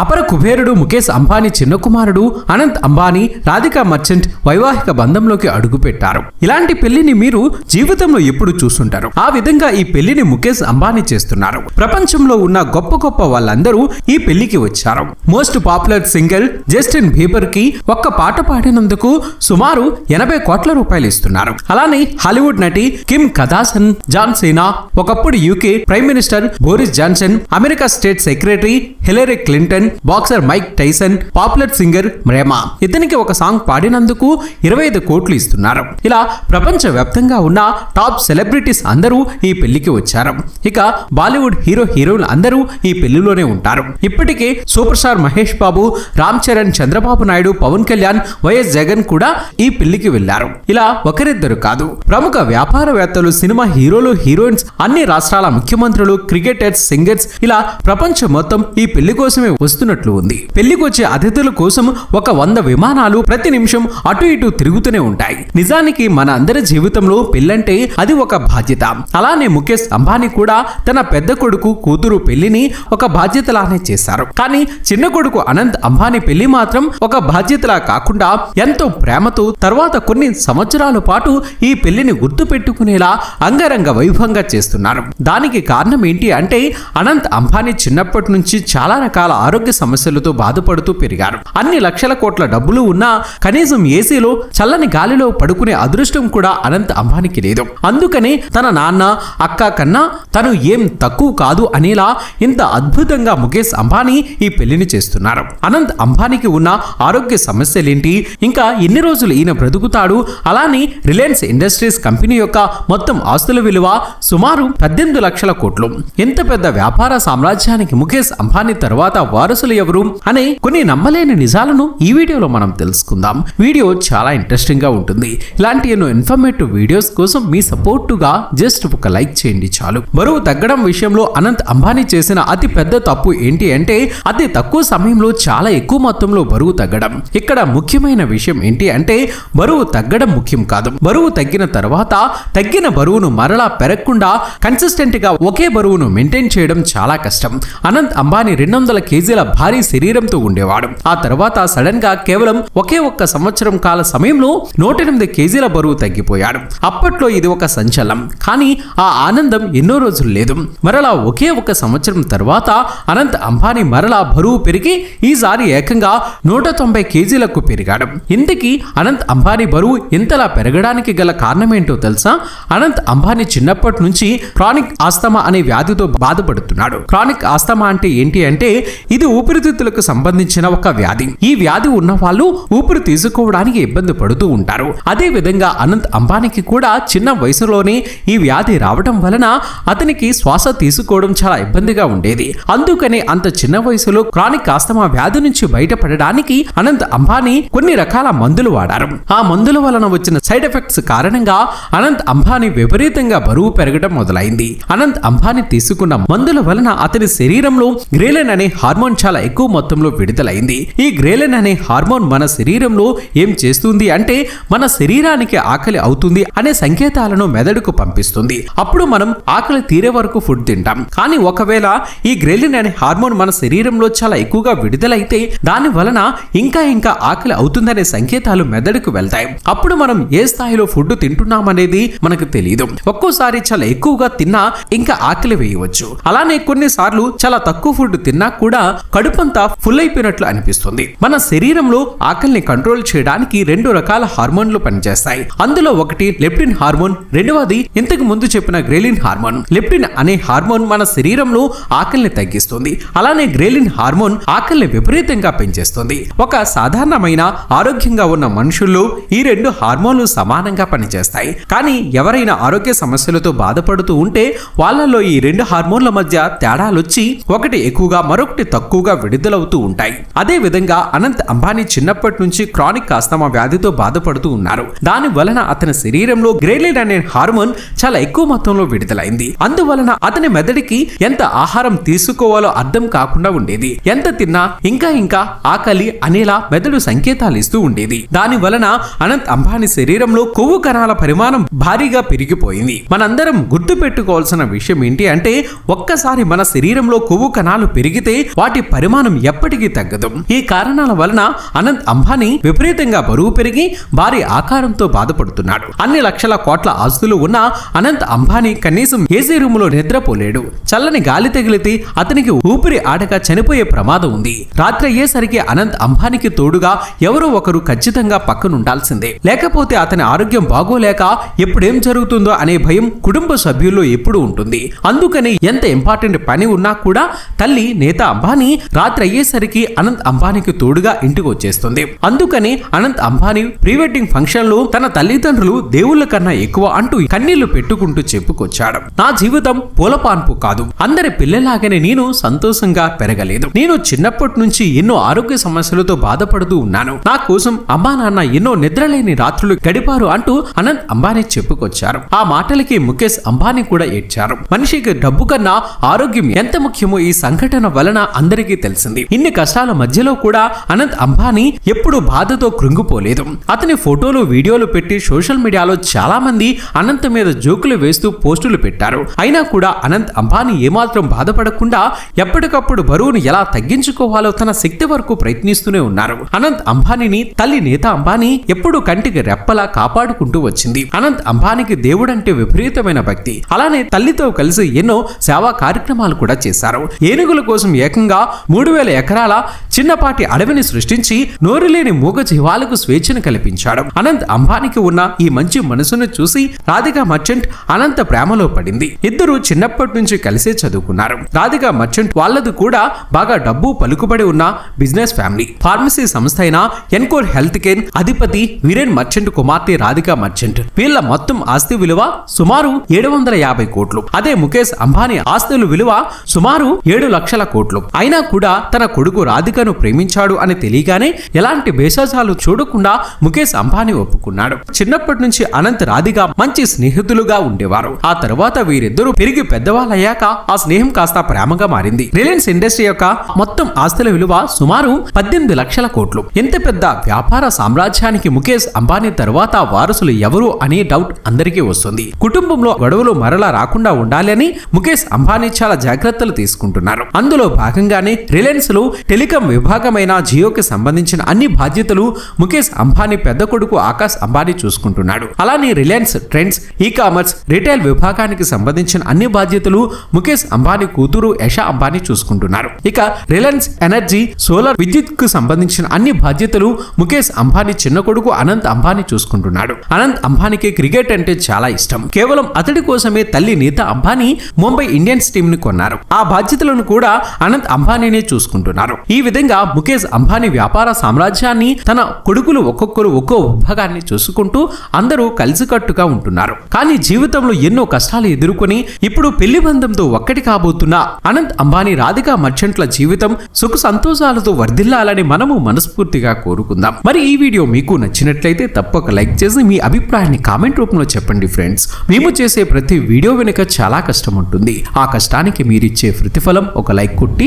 అపర కుబేరుడు ముఖేష్ అంబానీ చిన్న కుమారుడు అనంత్ అంబానీ రాధికా మర్చెంట్ వైవాహిక బంధంలోకి అడుగుపెట్టారు. ఇలాంటి పెళ్ళిని మీరు జీవితంలో ఎప్పుడు చూస్తుంటారు. ఆ విధంగా ఈ పెళ్ళిని ముఖేష్ అంబానీ చేస్తున్నారు. ప్రపంచంలో ఉన్న గొప్ప గొప్ప వాళ్ళందరూ ఈ పెళ్ళికి వచ్చారు. మోస్ట్ పాపులర్ సింగర్ జస్టిన్ బీబర్కి ఒక్క పాట పాడినందుకు సుమారు ఎనభై కోట్ల రూపాయలు ఇస్తున్నారు. అలానే హాలీవుడ్ నటి కిమ్ కదాసన్ జాన్ సీనా ఒకప్పుడు UK prime minister Boris Johnson America state secretary Hillary Clinton boxer Mike Tyson popular singer మ్రేమా ఇతనికి ఒక సాంగ్ పాడినందుకు ఇరవై ఐదు కోట్లు ఇస్తున్నారు. ఇలా ప్రపంచ వ్యాప్తంగా ఉన్న టాప్ సెలబ్రిటీస్ అందరూ ఈ పెళ్ళికి వచ్చారు. ఇక బాలీవుడ్ హీరో హీరోలు అందరూ ఈ పెళ్ళిలోనే ఉంటారు. ఇప్పటికే super star Mahesh Babu Ram Charan Chandrababu Naidu Pawan Kalyan YS Jagan కూడా ఈ పెళ్ళికి వెళ్ళారు ఇలా ఒకరిద్దరు కాదు. ప్రముఖ వ్యాపారవేత్తలు సినిమా హీరోలు హీరోయిన్స్ అన్ని రాష్ట్రాల ముఖ్యమంత్రులు క్రికెటర్స్ సింగర్స్ ఇలా ప్రపంచం మొత్తం ఈ పెళ్ళి కోసమే నడుస్తున్నట్లు ఉంది. పెళ్ళికొచ్చే అతిథుల కోసం ఒక వంద విమానాలు ప్రతి నిమిషం అటు ఇటు తిరుగుతూనే ఉంటాయి. నిజానికి మన అందరి జీవితంలో పెళ్ళంటే అది ఒక బాధ్యత. అలానే ముఖేష్ అంబానీ కూడా తన పెద్ద కొడుకు కూతురు పెళ్ళిని ఒక బాధ్యతలానే చేశారు. కానీ చిన్న కొడుకు అనంత్ అంబానీ పెళ్ళి మాత్రం ఒక బాధ్యతలా కాకుండా ఎంతో ప్రేమతో తర్వాత కొన్ని సంవత్సరాల పాటు ఈ పెళ్ళిని గుర్తు పెట్టుకునేలా అంగరంగ వైభవంగా చేస్తున్నారు. దానికి కారణం ఏంటి అంటే అనంత్ అంబానీ చిన్నప్పటి నుంచి చాలా రకాల ఆరోగ్య సమస్యలతో బాధపడుతూ పెరిగారు. అన్ని లక్షల కోట్ల డబ్బులు ఉన్నా కనీసం ఏసీలో చల్లని గాలిలో పడుకునే అదృష్టం కూడా అనంత్ అంబానికి లేదు. అందుకనే తన నాన్న అక్క కన్నా తను ఏం తక్కువ కాదు అనేలా ఇంత అద్భుతంగా ముఖేష్ అంబానీ ఈ పెళ్ళిని చేస్తున్నారు. అనంత్ అంబానీకి ఉన్న ఆరోగ్య సమస్యలేంటి? ఇంకా ఎన్ని రోజులు ఈయన బ్రతుకుతాడు? అలానే రిలయన్స్ ఇండస్ట్రీస్ కంపెనీ యొక్క మొత్తం ఆస్తుల విలువ సుమారు పద్దెనిమిది లక్షల కోట్లు. ఎంత పెద్ద వ్యాపార సామ్రాజ్యానికి ముఖేష్ అంబానీ తర్వాత వారసులు ఎవరు అనే కొన్ని నమ్మలేని నిజాలను ఈ వీడియోలో మనం తెలుసుకుందాం. వీడియో చాలా ఇంట్రెస్టింగ్గా ఉంటుంది. ఇలాంటి ఎన్నో ఇన్ఫర్మేటివ్ వీడియోస్ కోసం మీ సపోర్టుగా జస్ట్ ఒక లైక్ చేయండి చాలు. బరువు తగ్గడం విషయంలో అనంత్ అంబానీ చేసిన అతి పెద్ద తప్పు ఏంటి అంటే అతి తక్కువ సమయంలో చాలా ఎక్కువ మొత్తంలో బరువు తగ్గడం. ఇక్కడ ముఖ్యమైన విషయం ఏంటి అంటే బరువు తగ్గడం ముఖ్యం కాదు. బరువు తగ్గిన తర్వాత తగ్గిన బరువును మరలా పెరగకుండా కన్సిస్టెంట్గా ఒకే బరువును మెయింటైన్ చేయడం చాలా కష్టం. అనంత్ అంబానీ రెండు వందల కేజీల భారీ శరీరంతో ఉండేవాడు. ఆ తర్వాత సడన్గా కేవలం ఒకే ఒక్క సంవత్సరం కాల సమయంలో నూట ఎనిమిది కేజీల బరువు తగ్గిపోయాడు. అప్పట్లో ఇది ఒక సంచలనం. కానీ ఆ ఆనందం ఎన్నో రోజులు లేదు. మరలా ఒకే ఒక సంవత్సరం తర్వాత అనంత్ అంబానీ మరలా బరువు పెరిగి ఈసారి ఏకంగా నూట తొంభై కేజీలకు పెరిగాడు. ఇంతకీ అనంత్ అంబానీ బరువు ఇంతలా పెరగడానికి గల కారణమేంటో తెలుసా? అనంత్ అంబానీ చిన్నప్పటి నుంచి క్రానిక్ ఆస్తమా అనే వ్యాధితో బాధపడుతున్నాడు. క్రానిక్ ఆస్తమా అంటే ఏంటి అంటే ఇది ఊపిరితిత్తులకు సంబంధించిన ఒక వ్యాధి. ఈ వ్యాధి ఉన్న వాళ్ళు ఊపిరి తీసుకోవడానికి ఇబ్బంది పడుతూ ఉంటారు. అదే విధంగా అనంత్ అంబానీకి కూడా చిన్న వయసులోనే ఈ వ్యాధి రావడం వలన అతనికి శ్వాస తీసుకోవడం చాలా ఇబ్బందిగా ఉండేది. అందుకనే అంత చిన్న వయసులో క్రానిక్ ఆస్తమా వ్యాధి నుంచి బయటపడడానికి అనంత్ అంబానీ కొన్ని రకాల మందులు వాడారు. ఆ మందుల వలన వచ్చిన సైడ్ ఎఫెక్ట్స్ కారణంగా అనంత్ అంబానీ విపరీతంగా బరువు పెరగడం మొదలైంది. అనంత్ అంబానీ తీసుకున్న మందుల వలన అతని శరీరంలో గ్రేలన్ అనే హార్మోన్ చాలా ఎక్కువ మొత్తంలో విడుదలైంది. ఈ గ్రేలెన్ అనే హార్మోన్ మన శరీరంలో ఏం చేస్తుంది అంటే మన శరీరానికి ఆకలి అవుతుంది అనే సంకేతాలను మెదడుకు పంపిస్తుంది. అప్పుడు మనం ఆకలి తీరే వరకు ఫుడ్ తింటాం. కానీ ఒకవేళ ఈ గ్రెలిన్ అనే హార్మోన్ మన శరీరంలో చాలా ఎక్కువగా విడుదలైతే దాని వలన ఇంకా ఇంకా ఆకలి అవుతుందనే సంకేతాలు మెదడుకు వెళ్తాయి. అప్పుడు మనం ఏ స్థాయిలో ఫుడ్ తింటున్నామనేది మనకు తెలియదు ఒక్కోసారి చాలా ఎక్కువగా తిన్నా ఇంకా ఆకలి వేయవచ్చు. అలానే కొన్నిసార్లు చాలా తక్కువ ఫుడ్ తిన్నా కూడా కడుపంతా ఫుల్ అయిపోయినట్లు అనిపిస్తుంది. మన శరీరంలో ఆకలిని కంట్రోల్ చేయడానికి రెండు రకాల హార్మోన్లు పనిచేస్తాయి. అందులో ఒకటి లెప్టిన్ హార్మోన్ రెండవది ఇంతకు ముందు చెప్పిన గ్రేలిన్ హార్మోన్. లెప్టిన్ అనే హార్మోన్ మన శరీరంలో ఆకలిని తగ్గిస్తుంది. అలానే గ్రేలిన్ హార్మోన్ ఆకలిని విపరీతంగా పెంచేస్తుంది. ఒక సాధారణమైన ఆరోగ్యంగా ఉన్న మనుషుల్లో ఈ రెండు హార్మోన్లు సమానంగా పనిచేస్తాయి. కానీ ఎవరైనా ఆరోగ్య సమస్యలతో బాధపడుతూ ఉంటే వాళ్ళలో ఈ రెండు హార్మోన్ల మధ్య తేడాలొచ్చి ఒకటి ఎక్కువగా మరొకటి తక్కువ ఎక్కువగా విడుదలవుతూ ఉంటాయి. అదే విధంగా అనంత్ అంబానీ చిన్నప్పటి నుంచి క్రానిక్ ఆస్తమా వ్యాధితో బాధపడుతూ ఉన్నారు. దాని వలన అతని శరీరంలో గ్రేలిన్ అనే హార్మోన్ చాలా ఎక్కువ మొత్తంలో విడుదలైంది. అందువలన అతని మెదడికి ఎంత ఆహారం తీసుకోవాలో అర్థం కాకుండా ఉండేది. ఎంత తిన్నా ఇంకా ఇంకా ఆకలి అనేలా మెదడు సంకేతాలు ఇస్తూ ఉండేది. దాని వలన అనంత్ అంబానీ శరీరంలో కొవ్వు కణాల పరిమాణం భారీగా పెరిగిపోయింది. మనందరం గుర్తు పెట్టుకోవాల్సిన విషయం ఏంటి అంటే ఒక్కసారి మన శరీరంలో కొవ్వు కణాలు పెరిగితే వాటి పరిమాణం ఎప్పటికీ తగ్గదు. ఈ కారణాల వలన అనంత్ అంబానీ విపరీతంగా బరువు పెరిగి భారీ ఆకారంతో బాధపడుతున్నాడు. అన్ని లక్షల కోట్ల ఆస్తులు ఉన్న అనంత్ అంబానీ కనీసం ఏసీ రూమ్లో నిద్రపోలేడు. చల్లని గాలి తగిలితే అతనికి ఊపిరి ఆడక చనిపోయే ప్రమాదం ఉంది. రాత్రి అయ్యేసరికి అనంత్ అంబానీకి తోడుగా ఎవరో ఒకరు ఖచ్చితంగా పక్కనుండాల్సిందే. లేకపోతే అతని ఆరోగ్యం బాగోలేక ఎప్పుడేం జరుగుతుందో అనే భయం కుటుంబ సభ్యుల్లో ఎప్పుడు ఉంటుంది. అందుకని ఎంత ఇంపార్టెంట్ పని ఉన్నా కూడా తల్లి నేత అంబానీ రాత్రి అయ్యేసరికి అనంత్ అంబానీకి తోడుగా ఇంటికి వచ్చేస్తుంది. అందుకని అనంత్ అంబానీ ప్రీ వెడ్డింగ్ ఫంక్షన్లో తన తల్లిదండ్రులు దేవుళ్ళ కన్నా ఎక్కువ అంటూ కన్నీళ్ళు పెట్టుకుంటూ చెప్పుకొచ్చాడు. నా జీవితం పూలపాన్పు కాదు. అందరి పిల్లలాగానే నేను సంతోషంగా పెరగలేదు. నేను చిన్నప్పటి నుంచి ఎన్నో ఆరోగ్య సమస్యలతో బాధపడుతూ ఉన్నాను. నా కోసం అమ్మా నాన్న ఎన్నో నిద్రలేని రాత్రులు గడిపారు అంటూ అనంత్ అంబానీ చెప్పుకొచ్చారు. ఆ మాటలకి ముఖేష్ అంబానీ కూడా ఏడ్చారు. మనిషికి డబ్బు కన్నా ఆరోగ్యం ఎంత ముఖ్యమో ఈ సంఘటన వలన అందరికీ తెలిసింది. ఇన్ని కష్టాల మధ్యలో కూడా అనంత్ అంబానీ ఎప్పుడు బాధతో కృంగిపోలేదు. అతని ఫోటోలు వీడియోలు పెట్టి సోషల్ మీడియాలో చాలా మంది అనంత్ మీద జోకులు వేస్తూ పోస్టులు పెట్టారు. అయినా కూడా అనంత్ అంబానీ ఏమాత్రం బాధపడకుండా ఎప్పటికప్పుడు బరువును ఎలా తగ్గించుకోవాలో తన శక్తి వరకు ప్రయత్నిస్తూనే ఉన్నారు. అనంత్ అంబానీని తల్లి నేత అంబానీ ఎప్పుడు కంటికి రెప్పలా కాపాడుకుంటూ వచ్చింది. అనంత్ అంబానీకి దేవుడంటే విపరీతమైన భక్తి. అలానే తల్లితో కలిసి ఎన్నో సేవా కార్యక్రమాలు కూడా చేశారు. ఏనుగుల కోసం ఏకంగా మూడు వేల ఎకరాల చిన్నపాటి అడవిని సృష్టించి నోరులేని మూగ జీవాలకు స్వేచ్ఛను కల్పించాడు. అనంత్ అంబానీకి ఉన్న ఈ మంచి మనసును చూసి రాధిక మర్చెంట్ అనంత ప్రేమలో పడింది. ఇద్దరు చిన్నప్పటి నుంచి కలిసే చదువుకున్నారు. రాధిక మర్చెంట్ వాళ్ళది కూడా బాగా డబ్బు పలుకుబడి ఉన్న బిజినెస్ ఫ్యామిలీ. ఫార్మసీ సంస్థ అయిన ఎన్కోర్ హెల్త్ కేర్ అధిపతి వీరేన్ మర్చెంట్ కుమార్తె రాధిక మర్చెంట్. వీళ్ళ మొత్తం ఆస్తి విలువ సుమారు ఏడు వందల యాభై కోట్లు. అదే ముఖేష్ అంబానీ ఆస్తుల విలువ సుమారు ఏడు లక్షల కోట్లు. అయినా కూడా తన కొడుకు రాధికను ప్రేమించాడు అని తెలియగానే ఎలాంటి భేషజాలు చూడకుండా ముఖేష్ అంబానీ ఒప్పుకున్నాడు. చిన్నప్పటి నుంచి అనంత్ రాధిక మంచి స్నేహితులుగా ఉండేవారు. ఆ తర్వాత వీరిద్దరూ పెరిగి పెద్దవాళ్ళయ్యాక ఆ స్నేహం కాస్త ప్రేమగా మారింది. రిలయన్స్ ఇండస్ట్రీ యొక్క మొత్తం ఆస్తుల విలువ సుమారు పద్దెనిమిది లక్షల కోట్లు. ఎంత పెద్ద వ్యాపార సామ్రాజ్యానికి ముఖేష్ అంబానీ తర్వాత వారసులు ఎవరు అనే డౌట్ అందరికీ వస్తుంది. కుటుంబంలో గొడవలు మరలా రాకుండా ఉండాలని ముఖేష్ అంబానీ చాలా జాగ్రత్తలు తీసుకుంటున్నారు. అందులో భాగంగానే రిలయన్స్లో టెలికాం విభాగమైన జియోకి సంబంధించిన అన్ని బాధ్యతలు ముఖేష్ అంబానీ పెద్ద కొడుకు ఆకాశ్ అంబానీ చూసుకుంటున్నాడు. అలానే Reliance trends e commerce retail విభాగానికి సంబంధించిన అన్ని బాధ్యతలు ముఖేష్ అంబానీ కూతురు యశా అంబానీ చూసుకుంటున్నారు. ఇక రిలయన్స్ ఎనర్జీ సోలార్ విద్యుత్కు సంబంధించిన అన్ని బాధ్యతలు ముఖేష్ అంబానీ చిన్న కొడుకు అనంత్ అంబానీ చూసుకుంటున్నాడు. అనంత్ అంబానీకి క్రికెట్ అంటే చాలా ఇష్టం. కేవలం అతడి కోసమే తల్లి నీతా అంబానీ ముంబై ఇండియన్స్ టీం ని కొన్నారు. ఆ బాధ్యతలను కూడా అనంత్ అంబానీ అంబానీనే చూసుకుంటున్నారు. ఈ విధంగా ముఖేష్ అంబానీ వ్యాపార సామ్రాజ్యాన్ని తన కొడుకులు ఒక్కొక్కరు ఒక్కో విభాగాన్ని చూసుకుంటూ అందరూ కలిసికట్టుగా ఉంటున్నారు. కానీ జీవితంలో ఎన్నో కష్టాలు ఎదుర్కొని ఇప్పుడు పెళ్ళి బంధంతో ఒక్కటి కాబోతున్న అనంత్ అంబానీ రాధికా మర్చెంట్ల జీవితం సుఖ సంతోషాలతో వర్ధిల్లాలని మనము మనస్ఫూర్తిగా కోరుకుందాం. మరి ఈ వీడియో మీకు నచ్చినట్లయితే తప్పక లైక్ చేసి మీ అభిప్రాయాన్ని కామెంట్ రూపంలో చెప్పండి ఫ్రెండ్స్. మేము చేసే ప్రతి వీడియో వెనుక చాలా కష్టం ఉంటుంది. ఆ కష్టానికి మీరిచ్చే ప్రతిఫలం ఒక లైక్ కొట్టి